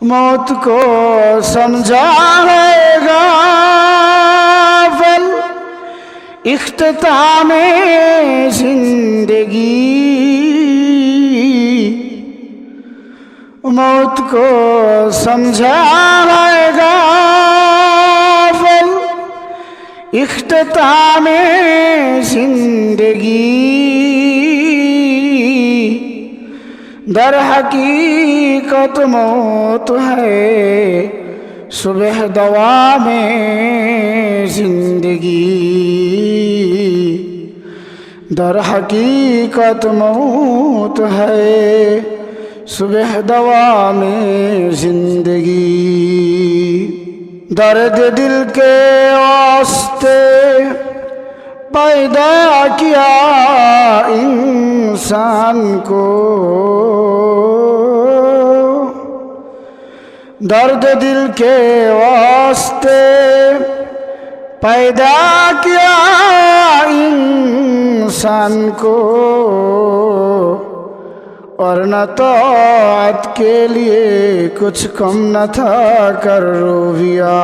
मौत को समझा है गाफल इख्तिताम ज़िंदगी। मौत को समझा है गाफल इख्तिताम ज़िंदगी। दर हकीकत मौत है। सुबह दवा में ज़िंदगी। दर हकीकत मौत है। सुबह दवा में ज़िंदगी। दर्द दिल के वास्ते पैदा किया इंसान को दर्द दिल के वास्ते पैदा किया इंसान को, और न तौत के लिए कुछ कम न था कर रोविया।